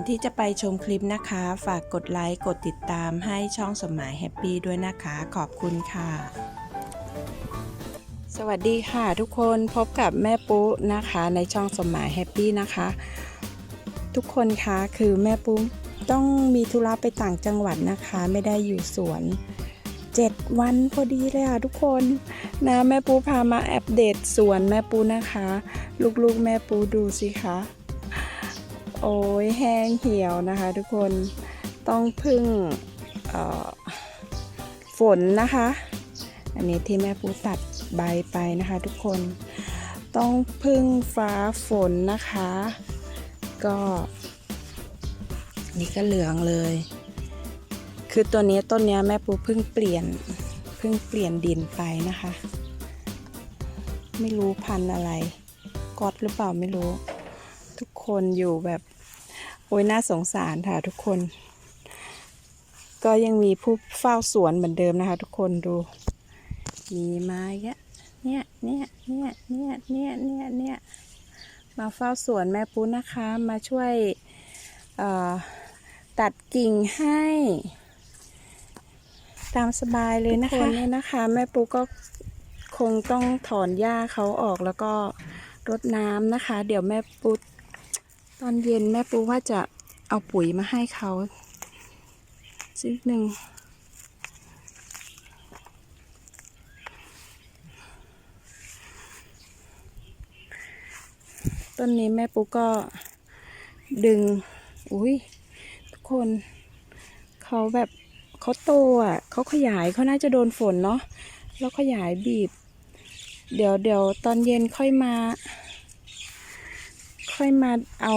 อนที่จะไปชมคลิปนะคะ ฝากกดไลค์ กดติดตามให้ช่องสมหมายแฮปปี้ด้วยนะคะ ขอบคุณค่ะ สวัสดีค่ะทุกคนพบกับแม่ปุ๊นะคะในช่องสมหมายแฮปปี้นะคะ ทุกคนคะคือแม่ปุ๊ต้องมีธุระไปต่างจังหวัดนะคะ ไม่ได้อยู่สวน 7 วันพอดีเลยค่ะทุกคนนะแม่ปูพามาอัปเดตสวนแม่ปูนะคะ ลูกๆแม่ปูดูสิคะ โอ้ยแห้งเหี่ยวนะคะ ทุกคนต้องพึ่งฝนนะคะ อันนี้ที่แม่ปูตัดใบไปนะคะ ทุกคนต้องพึ่งฟ้าฝนนะคะ ก็นี่ก็เหลืองเลย คือตัวนี้ต้นเนี้ยแม่ปูเพิ่งเปลี่ยนเพิ่งเปลี่ยนดินไปนะคะ ไม่รู้พันธุ์อะไรก๊อตหรือเปล่าไม่รู้ ทุกคนอยู่แบบ โอ้ยน่าสงสารค่ะทุกคน ก็ยังมีผู้เฝ้าสวนเหมือนเดิมนะคะ ทุกคนดู มีไม้เยอะเนี่ยเนี่ยเนี่ยเนี่ยเนี่ยเนี่ยเนี่ยมาเฝ้าสวนแม่ปูนะคะ มาช่วยเอ่อตัดกิ่งให้ ตามสบายเลยนะคะเนี่ยนะคะ แม่ปูก็คงต้องถอนหญ้าเขาออกแล้วก็รดน้ำนะคะ เดี๋ยวแม่ปู ตอนเย็นแม่ปูว่าจะเอาปุ๋ยมาให้เขาสักหนึ่งต้นนี้แม่ปูก็ดึง อุ้ยทุกคนเขาแบบเขาโตอะเขาขยายเขาน่าจะโดนฝนเนาะแล้วขยายบีบ เดี๋ยวเดี๋ยวตอนเย็นค่อยมา ค่อยมาเอา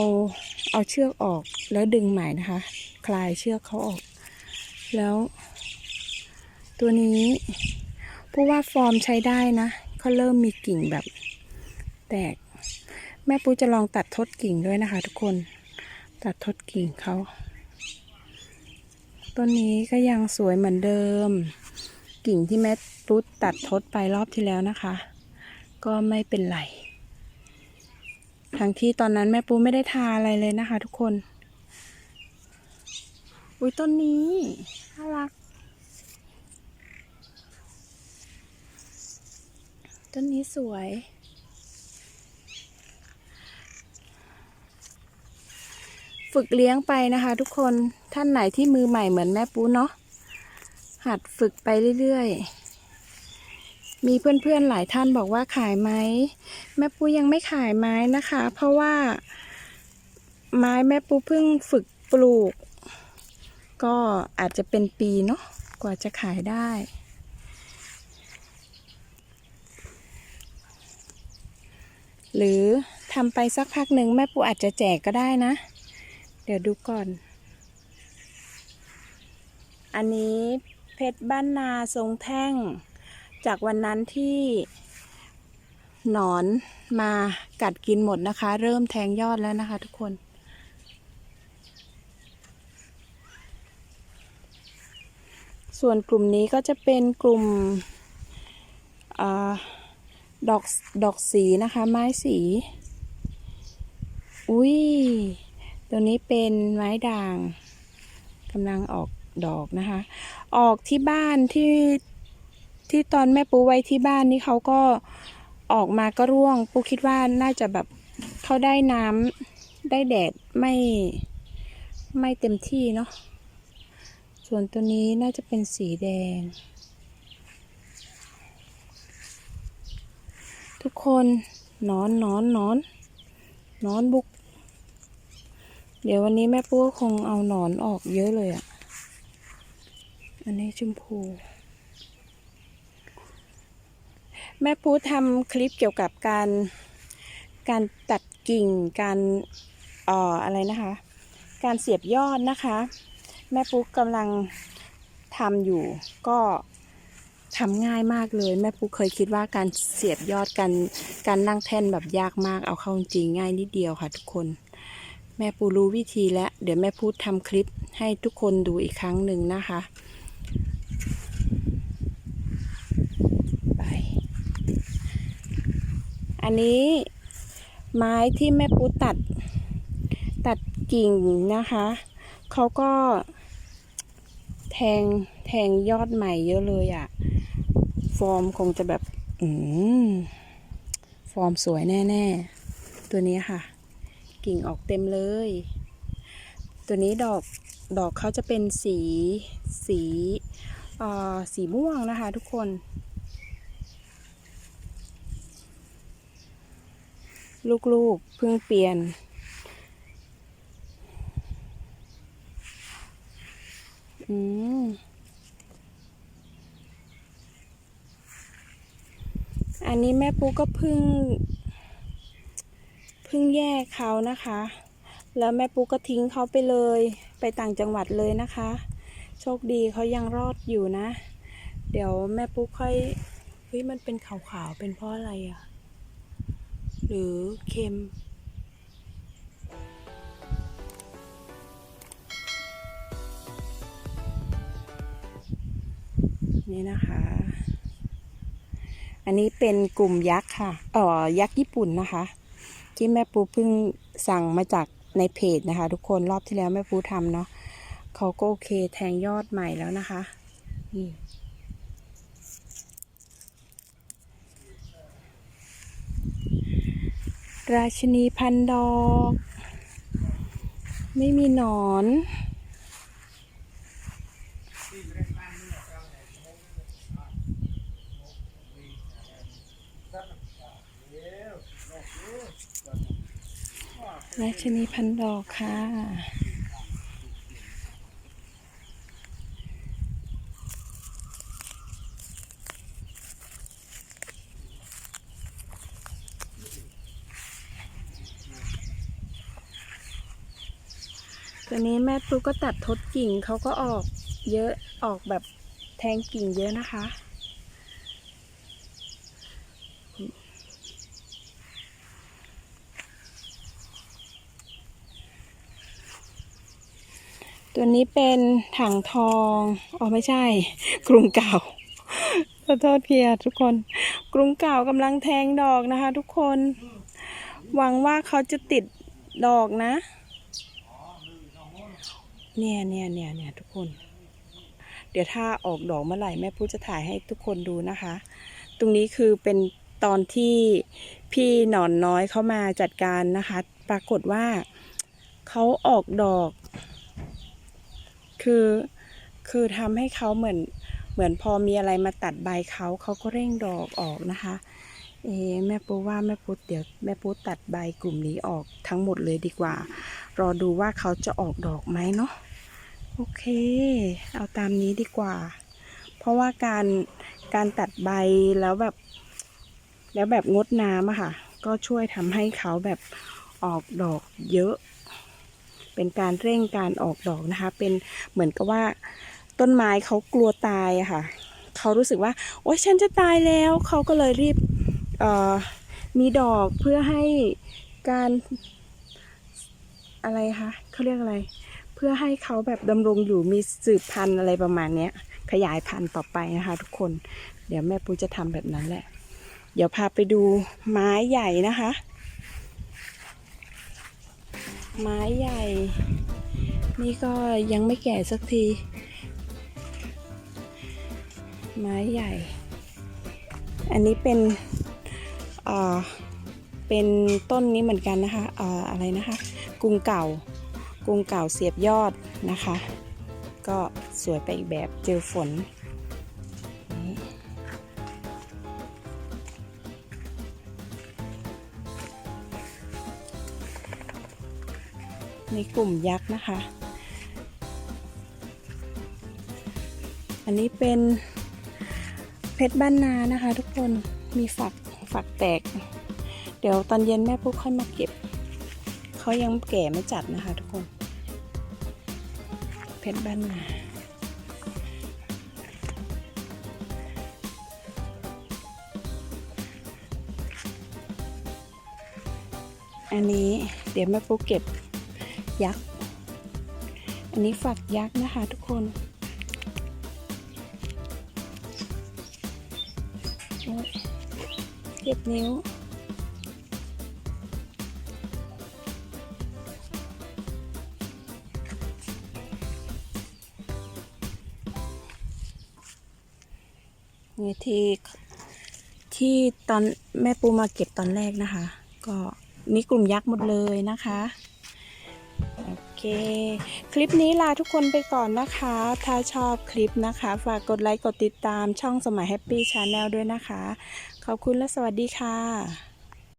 เอาเชือกออกแล้วดึงใหม่นะคะ คลายเชือกเขาออก แล้ว ตัวนี้ผู้ว่าฟอร์มใช้ได้นะเขาเริ่มมีกิ่งแบบ แตก แม่ปูจะลองตัดทดกิ่งด้วยนะคะ ทุกคนตัดทดกิ่งเขาต้นนี้ก็ยังสวยเหมือนเดิม กิ่งที่แม่ปุ๊ดตัดทดไปรอบที่แล้วนะคะ ก็ไม่เป็นไร ทั้งที่ตอนนั้นแม่ปูไม่ได้ทาอะไรเลยนะคะ ทุกคน อุ้ยต้นนี้น่ารัก ต้นนี้สวย ฝึกเลี้ยงไปนะคะ ทุกคนท่านไหนที่มือใหม่เหมือนแม่ปูเนาะหัดฝึกไปเรื่อยๆ มีเพื่อนๆหลายท่านบอกว่าขายไหมแม่ปูยังไม่ขายไม้นะคะ เพราะว่า ไม้แม่ปูเพิ่งฝึกปลูก ก็อาจจะเป็นปีเนาะกว่าจะขายได้ หรือทำไปสักพักหนึ่งแม่ปูอาจจะแจกก็ได้นะ เดี๋ยวดูก่อน อันนี้เพชรบ้านนาทรงแท่ง จากวันนั้นที่หนอนมากัดกินหมดนะคะ เริ่มแทงยอดแล้วนะคะทุกคน ส่วนกลุ่มนี้ก็จะเป็นกลุ่มอดอกดอกสีนะคะ ไม้สี อุ้ยตัวนี้เป็นไม้ด่างกำลังออกดอกนะคะ ออกที่บ้านที่ ที่ตอนแม่ปูไว้ที่บ้านนี่เขาก็ออกมาก็ร่วง ปูคิดว่าน่าจะแบบเขาได้น้ำได้แดดไม่ไม่เต็มที่เนาะส่วนตัวนี้น่าจะเป็นสีแดง ทุกคนนอนนอนนอนนอนบุก เดี๋ยววันนี้แม่ปูคงเอาหนอนออกเยอะเลยอะ่ะ อันนี้ชมพู แม่ปูทำคลิปเกี่ยวกับการการตัดกิ่งการเอ่ออะไรนะคะ การเสียบยอดนะคะ แม่ปูกำลังทำอยู่ ก็ทำง่ายมากเลย แม่ปูเคยคิดว่าการเสียบยอดการการนั่งแท่นแบบยากมากเอาเข้าจริงง่ายนิดเดียวค่ะทุกคน แม่ปูรู้วิธีแล้ว เดี๋ยวแม่พูดทำคลิปให้ทุกคนดูอีกครั้งหนึ่งนะคะ ไป อันนี้ไม้ที่แม่ปูตัดตัดกิ่งนะคะ เขาก็แทงแทงยอดใหม่เยอะเลยอะ่ะ ฟอร์มคงจะแบบ อืมฟอร์มสวยแน่ๆ ตัวนี้ค่ะ กิ่งออกเต็มเลย ตัวนี้ดอกดอกเขาจะเป็นสีสีอ่อสีม่วงนะคะทุกคน ลูกๆเพิ่งเปลี่ยน อืมอันนี้แม่ปูก็เพิ่งเพิ่งแยกเขานะคะ แล้วแม่ปูก็ทิ้งเขาไปเลย ไปต่างจังหวัดเลยนะคะ โชคดีเขายังรอดอยู่นะ เดี๋ยวแม่ปูค่อยเฮ้ยมันเป็นขาวๆเป็นเพราะอะไรอะ หรือเค็ม นี่นะคะ อันนี้เป็นกลุ่มยักษ์ค่ะเอ่อยักษ์ญี่ปุ่นนะคะ ที่แม่ปูเพิ่งสั่งมาจากในเพจนะคะ ทุกคนรอบที่แล้วแม่ปูทำเนาะเขาก็โอเคแทงยอดใหม่แล้วนะคะนี่ ราชินีพันดอก ไม่มีหนอน ราชินีพันดอกค่ะ ม่ปูก็ตัดทดกิ่งเขาก็ออกเยอะออกแบบแทงกิ่งเยอะนะคะ ตัวนี้เป็นถังทองอ๋อไม่ใช่ กรุงเก่าขอโทษเพียทุกคน กรุงเก่ากำลังแทงดอกนะคะ ทุกคน หวังว่าเขาจะติดดอกนะ เนี่ยเนี่ยเนี่ยเนี่ยทุกคน เดี๋ยวถ้าออกดอกเมื่อไหร่แม่พูดจะถ่ายให้ทุกคนดูนะคะ ตรงนี้คือเป็นตอนที่พี่หนอนน้อยเข้ามาจัดการนะคะ ปรากฏว่าเขาออกดอก คือคือทำให้เขาเหมือนเหมือนพอมีอะไรมาตัดใบเขาเขาก็เร่งดอกออกนะคะ เอแม่ปูว่าแม่ปูเดี๋ยวแม่ปูตัดใบกลุ่มนี้ออกทั้งหมดเลยดีกว่า รอดูว่าเขาจะออกดอกไหมเนาะโอเค เอาตามนี้ดีกว่า เพราะว่าการการตัดใบแล้วแบบ แล้วแบบงดน้ำอะค่ะ ก็ช่วยทำให้เขาแบบออกดอกเยอะ เป็นการเร่งการออกดอกนะคะ เป็นเหมือนกับว่าต้นไม้เขากลัวตายอะค่ะ เขารู้สึกว่า โอ๊ยฉันจะตายแล้ว เขาก็เลยรีบ มีดอกเพื่อให้การอะไรคะเขาเรียกอะไร เพื่อให้เขาแบบดำรงอยู่มีสืบพันธุ์อะไรประมาณนี้ขยายพันธุ์ต่อไปนะคะ ทุกคน เดี๋ยวแม่ปูจะทำแบบนั้นแหละ เดี๋ยวพาไปดูไม้ใหญ่นะคะ ไม้ใหญ่ นี่ก็ยังไม่แก่สักที ไม้ใหญ่ อันนี้เป็น เป็นต้นนี้เหมือนกันนะคะออะไรนะคะกรุงเก่ากรุงเก่าเสียบยอดนะคะ ก็สวยไปอีกแบบเจอฝนนี่นี่กลุ่มยักษ์นะคะ อันนี้เป็นเพชรบ้านนานะคะทุกคน มีฝัก ฝักแตก เดี๋ยวตอนเย็นแม่ปุ๊กค่อยมาเก็บ เขายังแก่ไม่จัดนะคะทุกคน เพชรบ้านนาอันนี้เดี๋ยวแม่ปุ๊กเก็บยักษ์ อันนี้ฝักยักษ์นะคะทุกคนโอ๊ย เจ็ดนิ้ว นี่ที่ที่ตอนแม่ปูมาเก็บตอนแรกนะคะ ก็นี่กลุ่มยักษ์หมดเลยนะคะ โอเค คลิปนี้ลาทุกคนไปก่อนนะคะ ถ้าชอบคลิปนะคะ ฝากกดไลค์กดติดตามช่องสมัยแฮปปี้ชาแนลด้วยนะคะ ขอบคุณและสวัสดีค่ะ